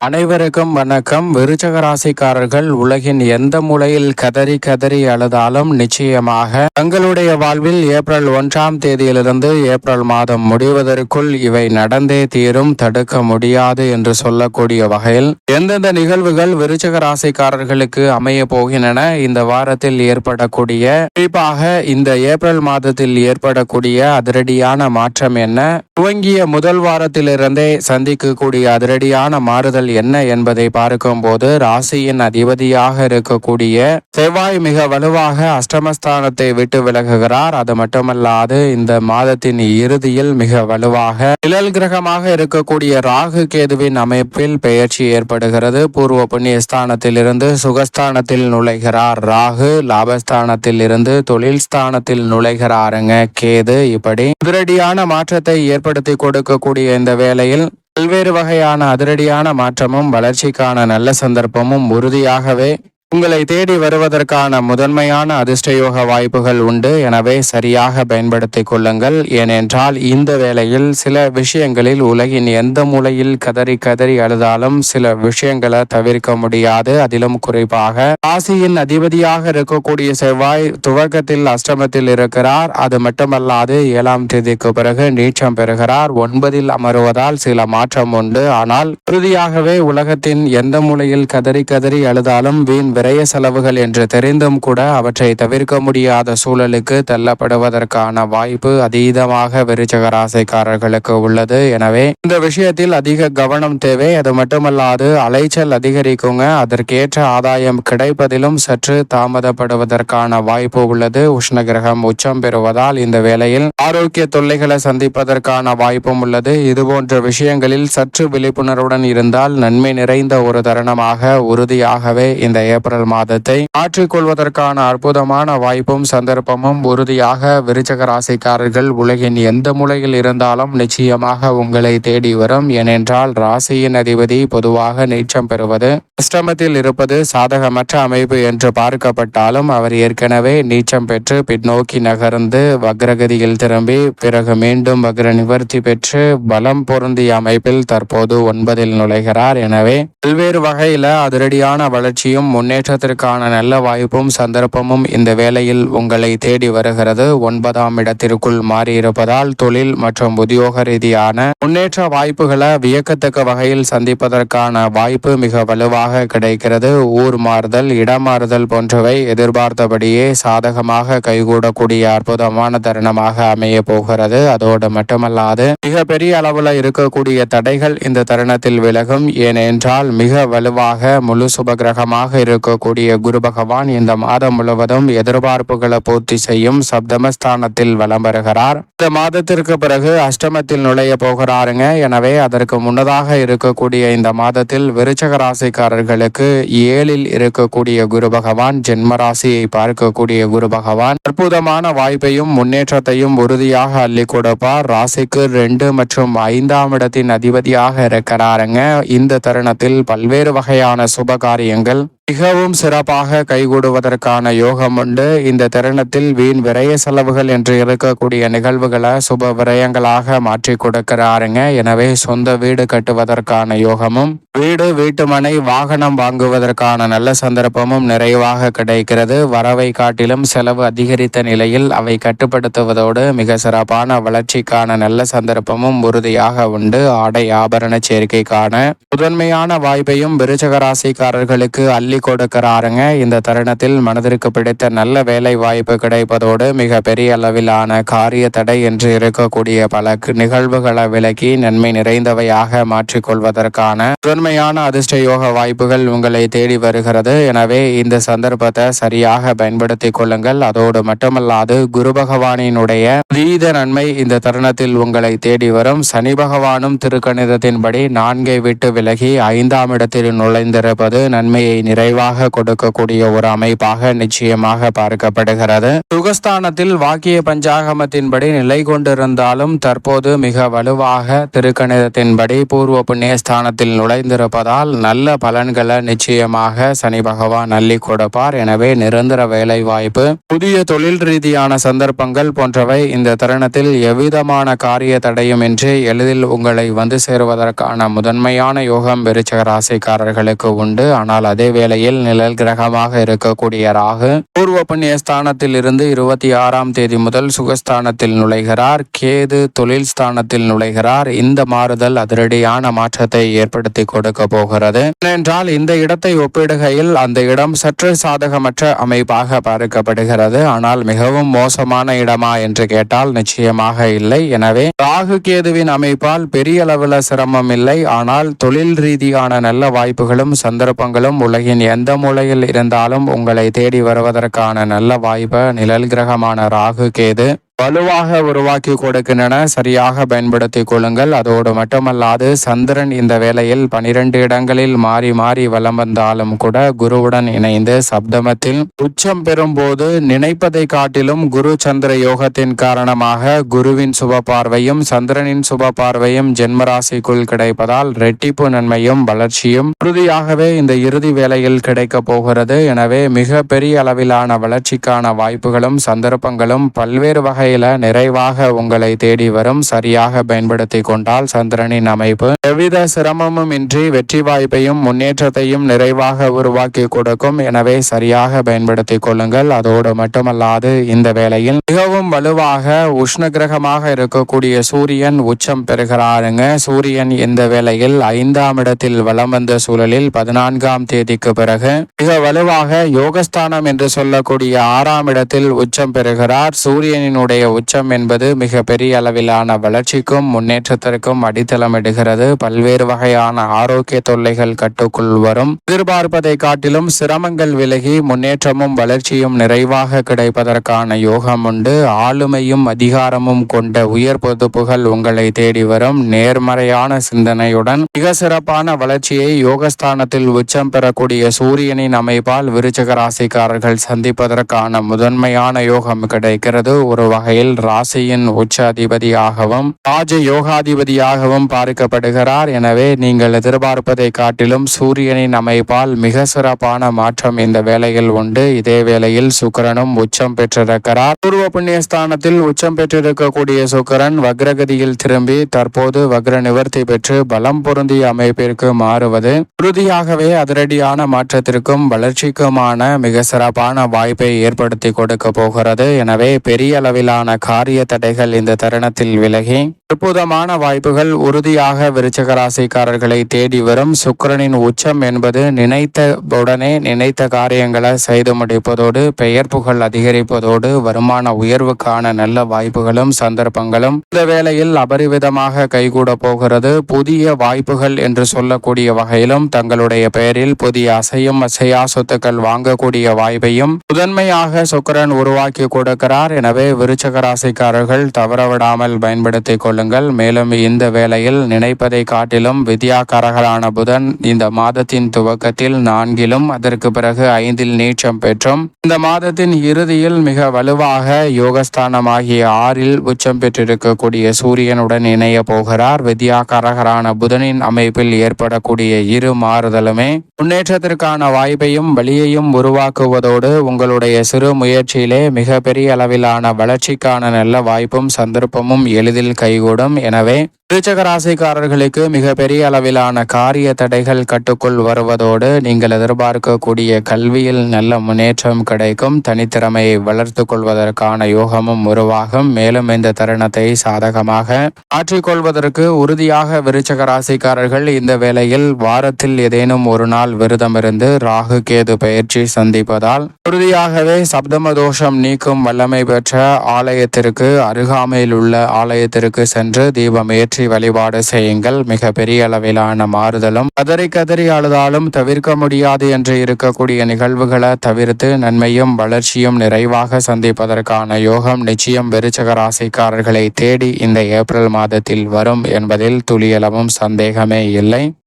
அனைவருக்கும் வணக்கம். விருச்சக ராசிக்காரர்கள் உலகின் எந்த மூலையில் கதறி கதறி அழுதாலும் நிச்சயமாக தங்களுடைய வாழ்வில் ஏப்ரல் ஒன்றாம் தேதியிலிருந்து ஏப்ரல் மாதம் முடிவதற்குள் இவை நடந்தே தீரும் தடுக்க முடியாது என்று சொல்லக்கூடிய வகையில் எந்தெந்த நிகழ்வுகள் விருச்சக ராசிக்காரர்களுக்கு அமைய போகின்றன இந்த வாரத்தில் ஏற்படக்கூடிய குறிப்பாக இந்த ஏப்ரல் மாதத்தில் ஏற்படக்கூடிய அதிரடியான மாற்றம் என்ன? துவங்கிய முதல் வாரத்திலிருந்தே சந்திக்கக்கூடிய அதிரடியான மாறுதல் என்ன என்பதை பார்க்கும்போது ராசியின் அதிபதியாக இருக்கக்கூடிய செவ்வாய் மிக வலுவாக அஷ்டமஸ்தானத்தை விட்டு விலகுகிறார். அது மட்டுமல்லாது இந்த மாதத்தின் இறுதியில் மிக வலுவாக நிழல் கிரகமாக இருக்கக்கூடிய ராகு கேதுவின் அமைப்பில் பெயர்ச்சி ஏற்படுகிறது. பூர்வ புண்ணிய ஸ்தானத்தில் இருந்து சுகஸ்தானத்தில் நுழைகிறார் ராகு. லாபஸ்தானத்தில் இருந்து தொழில் ஸ்தானத்தில் நுழைகிறாருங்க கேது. இப்படி அதிரடியான மாற்றத்தை ஏற்படுத்தி கொடுக்கக்கூடிய இந்த வேளையில் பல்வேறு வகையான அதிரடியான மாற்றமும் வளர்ச்சிக்கான நல்ல சந்தர்ப்பமும் உறுதியாகவே உங்களை தேடி வருவதற்கான முதன்மையான அதிர்ஷ்டயோக வாய்ப்புகள் உண்டு. எனவே சரியாக பயன்படுத்திக் கொள்ளுங்கள். ஏனென்றால் இந்த வேளையில் சில விஷயங்களில் உலகின் எந்த மூலையில் கதறி கதறி அழுதாலும் சில விஷயங்களை தவிர்க்க முடியாது. அதிலும் குறிப்பாக ராசியின் அதிபதியாக இருக்கக்கூடிய செவ்வாய் துவக்கத்தில் அஷ்டமத்தில் இருக்கிறார். அது மட்டுமல்லாது ஏழாம் தேதிக்கு பிறகு நீச்சம் பெறுகிறார். ஒன்பதில் அமருவதால் சில மாற்றம் உண்டு. ஆனால் உறுதியாகவே உலகத்தின் எந்த மூலையில் கதறி கதறி அழுதாலும் வீண் விரய செலவுகள் என்று தெரிந்தும் கூட அவற்றை தவிர்க்க முடியாத சூழலுக்கு தள்ளப்படுவதற்கான வாய்ப்பு அதீதமாக விருச்சக ராசிக்காரர்களுக்கு உள்ளது. எனவே இந்த விஷயத்தில் அதிக கவனம் தேவை. அது மட்டுமல்லாது அலைச்சல் அதிகரிக்குங்க. அதற்கேற்ற ஆதாயம் கிடைப்பதிலும் சற்று தாமதப்படுவதற்கான வாய்ப்பு உள்ளது. உஷ்ண கிரகம் உச்சம் பெறுவதால் இந்த வேளையில் ஆரோக்கிய தொல்லைகளை சந்திப்பதற்கான வாய்ப்பும் உள்ளது. இதுபோன்ற விஷயங்களில் சற்று விழிப்புணர்வுடன் இருந்தால் நன்மை நிறைந்த ஒரு தருணமாக உறுதியாகவே இந்த ஏப்ரல் ஏப்ரல் மாதத்தை மாற்றிக்கொள்வதற்கான அற்புதமான வாய்ப்பும் சந்தர்ப்பமும் உறுதியாக விருச்சக ராசிக்காரர்கள் உலகின் எந்த மூலையில் இருந்தாலும் நிச்சயமாக உங்களை தேடி வரும். ஏனென்றால் ராசியின் அதிபதி பொதுவாக நீச்சம் பெறுவது அஷ்டமத்தில் இருப்பது சாதகமற்ற அமைப்பு என்று பார்க்கப்பட்டாலும் அவர் ஏற்கனவே நீச்சம் பெற்று பின்னோக்கி நகர்ந்து வக்ரகதியில் திரும்பி பிறகு மீண்டும் வக்ர நிவர்த்தி பெற்று பலம் பொருந்திய அமைப்பில் தற்போது ஒன்பதில் நுழைகிறார். எனவே பல்வேறு வகையில அதிரடியான வளர்ச்சியும் முன்னேற்ற முன்னேற்றத்திற்கான நல்ல வாய்ப்பும் சந்தர்ப்பமும் இந்த வேளையில் உங்களை தேடி வருகிறது. ஒன்பதாம் இடத்திற்குள் மாறியிருப்பதால் தொழில் மற்றும் உத்தியோக ரீதியான முன்னேற்ற வாய்ப்புகளை வியக்கத்தக்க வகையில் சந்திப்பதற்கான வாய்ப்பு மிக வலுவாக கிடைக்கிறது. ஊர் மாறுதல் இடமாறுதல் போன்றவை எதிர்பார்த்தபடியே சாதகமாக கைகூடக்கூடிய அற்புதமான தருணமாக அமைய போகிறது. அதோடு மட்டுமல்லாது மிக பெரிய இருக்கக்கூடிய தடைகள் இந்த தருணத்தில் விலகும். ஏனென்றால் மிக வலுவாக முழு சுபகிரகமாக இருக்கும். இருக்கக்கூடிய குரு பகவான் இந்த மாதம் முழுவதும் எதிர்பார்ப்புகளை பூர்த்தி செய்யும் சப்தமஸ்தானத்தில் வலம் வருகிறார். இந்த மாதத்திற்கு பிறகு அஷ்டமத்தில் நுழைய போகிறாருங்க. எனவே அதற்கு முன்னதாக இருக்கக்கூடிய இந்த மாதத்தில் விருச்சக ராசிக்காரர்களுக்கு ஏழில் இருக்கக்கூடிய குரு பகவான் ஜென்ம ராசியை பார்க்கக்கூடிய குரு பகவான் அற்புதமான வாய்ப்பையும் முன்னேற்றத்தையும் உறுதியாக அள்ளி கொடுப்பார். ராசிக்கு ரெண்டு மற்றும் ஐந்தாம் இடத்தின் அதிபதியாக இருக்கிறாருங்க. இந்த தருணத்தில் பல்வேறு வகையான சுப காரியங்கள் மிகவும் சிறப்பாக கைகூடுவதற்கான யோகம் உண்டு. இந்த தருணத்தில் வீண் விரய செலவுகள் என்று இருக்கக்கூடிய நிகழ்வுகளை சுப விரயங்களாக மாற்றி கொடுக்கிறாருங்க. எனவே சொந்த வீடு கட்டுவதற்கான யோகமும் வீடு வீட்டுமனை வாகனம் வாங்குவதற்கான நல்ல சந்தர்ப்பமும் நிறைவாக கிடைக்கிறது. வரவை காட்டிலும் செலவு அதிகரித்த நிலையில் அவை கட்டுப்படுத்துவதோடு மிக சிறப்பான வளர்ச்சிக்கான நல்ல சந்தர்ப்பமும் உறுதியாக உண்டு. ஆடை ஆபரண சேர்க்கைக்கான முதன்மையான வாய்ப்பையும் விருச்சக ராசிக்காரர்களுக்கு அள்ளி கொடுக்கிறாருங்க. இந்த தருணத்தில் மனதிற்கு பிடித்த நல்ல வேலை வாய்ப்பு கிடைப்பதோடு மிக பெரிய அளவிலான காரிய தடை என்று இருக்கக்கூடிய பல நிகழ்வுகளை விலக்கி நன்மை நிறைந்தவையாக மாற்றிக்கொள்வதற்கான முதன்மையான அதிர்ஷ்ட யோக வாய்ப்புகள் உங்களை தேடி வருகிறது. எனவே இந்த சந்தர்ப்பத்தை சரியாக பயன்படுத்திக் கொள்ளுங்கள். அதோடு மட்டுமல்லாது குரு பகவானினுடைய வீத நன்மை இந்த தருணத்தில் உங்களை தேடி வரும். சனி பகவானும் திருக்கணிதத்தின்படி நான்கை விட்டு விலகி ஐந்தாம் இடத்தில் நுழைந்திருப்பது நன்மையை நிறை நிறைவாக கொடுக்கக்கூடிய ஒரு அமைப்பாக நிச்சயமாக பார்க்கப்படுகிறது. சுகஸ்தானத்தில் வாக்கிய பஞ்சாகமத்தின்படி நிலை கொண்டிருந்தாலும் தற்போது மிக வலுவாக திருக்கணிதத்தின்படி பூர்வ புண்ணியஸ்தானத்தில் நுழைந்திருப்பதால் நல்ல பலன்களை நிச்சயமாக சனி பகவான் அள்ளி கொடுப்பார். எனவே நிரந்தர வேலை வாய்ப்பு புதிய தொழில் ரீதியான சந்தர்ப்பங்கள் போன்றவை இந்த தருணத்தில் எவ்விதமான காரிய தடையும் இன்றி எளிதில் உங்களை வந்து சேருவதற்கான முதன்மையான யோகம் விருச்சக ராசிக்காரர்களுக்கு உண்டு. ஆனால் அதே வேளை நிலையில் நிழல் கிரகமாக இருக்கக்கூடிய ராகு பூர்வ புண்ணிய ஸ்தானத்தில் இருந்து இருபத்தி ஆறாம் தேதி முதல் சுகஸ்தானத்தில் நுழைகிறார். கேது தொழில் ஸ்தானத்தில் நுழைகிறார். இந்த மாறுதல் அதிரடியான மாற்றத்தை ஏற்படுத்தி கொடுக்க போகிறது. ஏனென்றால் இந்த இடத்தை ஒப்பிடுகையில் அந்த இடம் சற்று சாதகமற்ற அமைப்பாக பார்க்கப்படுகிறது. ஆனால் மிகவும் மோசமான இடமா என்று கேட்டால் நிச்சயமாக இல்லை. எனவே ராகு கேதுவின் அமைப்பால் பெரிய அளவில் சிரமம் இல்லை. ஆனால் தொழில் ரீதியான நல்ல வாய்ப்புகளும் சந்தர்ப்பங்களும் உலகின் எந்த மூலையில் இருந்தாலும் உங்களை தேடி வருவதற்கான நல்ல வாய்ப்பை நிழல் கிரகமான ராகு கேது. வலுவாக உருவாக்கி கொடுக்கின்றன. சரியாக பயன்படுத்திக் கொள்ளுங்கள். அதோடு மட்டுமல்லாது சந்திரன் இந்த வேளையில் பனிரெண்டு இடங்களில் மாறி மாறி வலம் வந்தாலும் கூட குருவுடன் இணைந்து சப்தமத்தில் உச்சம் பெறும் போது நினைப்பதை காட்டிலும் குரு சந்திர யோகத்தின் காரணமாக குருவின் சுப பார்வையும் சந்திரனின் சுப பார்வையும் ஜென்மராசிக்குள் கிடைப்பதால் ரெட்டிப்பு நன்மையும் வளர்ச்சியும் உறுதியாகவே இந்த இறுதி வேளையில் கிடைக்கப் போகிறது. எனவே மிக பெரிய அளவிலான வளர்ச்சிக்கான வாய்ப்புகளும் சந்தர்ப்பங்களும் பல்வேறு வகை வகையில நிறைவாக உங்களை தேடி வரும். சரியாக பயன்படுத்தி கொண்டால் சந்திரனின் அமைப்பு எவ்வித சிரமமும் இன்றி வெற்றி வாய்ப்பையும் முன்னேற்றத்தையும் நிறைவாக உருவாக்கி கொடுக்கும். எனவே சரியாக பயன்படுத்தி கொள்ளுங்கள். அதோடு மட்டுமல்லாது இந்த வேளையில் மிகவும் வலுவாக உஷ்ண கிரகமாக இருக்கக்கூடிய சூரியன் உச்சம் பெறுகிறாருங்க. சூரியன் இந்த வேளையில் ஐந்தாம் இடத்தில் வலம் வந்த சூழலில் பதினான்காம் தேதிக்கு பிறகு மிக வலுவாக யோகஸ்தானம் என்று சொல்லக்கூடிய ஆறாம் இடத்தில் உச்சம் பெறுகிறார். சூரியனினுடைய இன்றைய உச்சம் என்பது மிக பெரிய அளவிலான வளர்ச்சிக்கும் முன்னேற்றத்திற்கும் அடித்தளமிடுகிறது பல்வேறு வகையான ஆரோக்கிய தொல்லைகள் கட்டுக்குள் வரும். எதிர்பார்ப்பதை காட்டிலும் சிரமங்கள் விலகி முன்னேற்றமும் வளர்ச்சியும் நிறைவாக கிடைப்பதற்கான யோகம் உண்டு. ஆளுமையும் அதிகாரமும் கொண்ட உயர் பொதுப்புகள் உங்களை தேடி வரும். நேர்மறையான சிந்தனையுடன் மிக சிறப்பான வளர்ச்சியை யோகஸ்தானத்தில் உச்சம் பெறக்கூடிய சூரியனின் அமைப்பால் விருச்சக ராசிக்காரர்கள் சந்திப்பதற்கான முதன்மையான யோகம் கிடைக்கிறது. ஒரு வகை வகையில் ராசியின் உச்ச அதிபதியாகவும் ராஜ யோகாதிபதியாகவும் பார்க்கப்படுகிறார். எனவே நீங்கள் எதிர்பார்ப்பதை காட்டிலும் சூரியனின் அமைப்பால் மிக சிறப்பான மாற்றம் இந்த வேளையில் உண்டு. இதே வேளையில் சுக்கரனும் உச்சம் பெற்றிருக்கிறார். பூர்வ புண்ணியஸ்தானத்தில் உச்சம் பெற்றிருக்கக்கூடிய சுக்கரன் வக்ரகதியில் திரும்பி தற்போது வக்ர நிவர்த்தி பெற்று பலம் பொருந்திய அமைப்பிற்கு மாறுவது உறுதியாகவே அதிரடியான மாற்றத்திற்கும் வளர்ச்சிக்குமான மிக சிறப்பான வாய்ப்பை ஏற்படுத்தி கொடுக்க போகிறது. எனவே பெரிய அளவிலான உண்டான காரிய தடைகள் இந்த தருணத்தில் விலகி அற்புதமான வாய்ப்புகள் உறுதியாக விருச்சக ராசிக்காரர்களை தேடி வரும் சுக்கரனின் உச்சம் என்பது நினைத்த உடனே நினைத்த காரியங்களை செய்து முடிப்பதோடு பெயர் புகழ் அதிகரிப்பதோடு வருமான உயர்வுக்கான நல்ல வாய்ப்புகளும் சந்தர்ப்பங்களும் இந்த வேளையில் அபரிவிதமாக கைகூட போகிறது. புதிய வாய்ப்புகள் என்று சொல்லக்கூடிய வகையிலும் தங்களுடைய பெயரில் புதிய அசையும் அசையா சொத்துக்கள் வாங்கக்கூடிய வாய்ப்பையும் முதன்மையாக சுக்கரன் உருவாக்கி கொடுக்கிறார். எனவே விருச்ச ராசிக்காரர்கள் தவறவிடாமல் பயன்படுத்திக் கொள்ளுங்கள். மேலும் இந்த வேளையில் நினைப்பதை காட்டிலும் வித்யாக்காரகரான புதன் இந்த மாதத்தின் துவக்கத்தில் நான்கிலும் அதற்கு பிறகு ஐந்தில் நீச்சம் பெற்றும். இந்த மாதத்தின் இறுதியில் மிக வலுவாக யோகஸ்தானமாகிய ஆறில் உச்சம் பெற்றிருக்கக்கூடிய சூரியனுடன் இணைய போகிறார். வித்யாக்காரகரான புதனின் அமைப்பில் ஏற்படக்கூடிய இரு மாறுதலுமே முன்னேற்றத்திற்கான வாய்ப்பையும் வழியையும் உருவாக்குவதோடு உங்களுடைய சிறு முயற்சியிலே மிக பெரிய அளவிலான வளர்ச்சிக்கான நல்ல வாய்ப்பும் சந்தர்ப்பமும் எளிதில் கைகூடும். கைகூடும் எனவே விருச்சக ராசிக்காரர்களுக்கு மிக பெரிய அளவிலான காரிய தடைகள் கட்டுக்குள் வருவதோடு நீங்கள் எதிர்பார்க்கக்கூடிய கல்வியில் நல்ல முன்னேற்றம் கிடைக்கும். தனித்திறமையை வளர்த்து கொள்வதற்கான யோகமும் உருவாகும். மேலும் இந்த தருணத்தை சாதகமாக ஆற்றிக்கொள்வதற்கு உறுதியாக விருச்சக ராசிக்காரர்கள் இந்த வேளையில் வாரத்தில் ஏதேனும் ஒரு நாள் விரதமிருந்து ராகு கேது பயிற்சி சந்திப்பதால் உறுதியாகவே சப்தம தோஷம் நீக்கும் வல்லமை பெற்ற ஆலயத்திற்கு அருகாமையில் உள்ள ஆலயத்திற்கு சென்று தீபம் ஏற்றி மாற்றி வழிபாடு செய்யுங்கள். மிக பெரிய அளவிலான மாறுதலும் கதறி கதறி அழுதாலும் தவிர்க்க முடியாது என்று இருக்கக்கூடிய நிகழ்வுகளை தவிர்த்து நன்மையும் வளர்ச்சியும் நிறைவாக சந்திப்பதற்கான யோகம் நிச்சயம் விருச்சக ராசிக்காரர்களை தேடி இந்த ஏப்ரல் மாதத்தில் வரும் என்பதில் துளியளவும் சந்தேகமே இல்லை.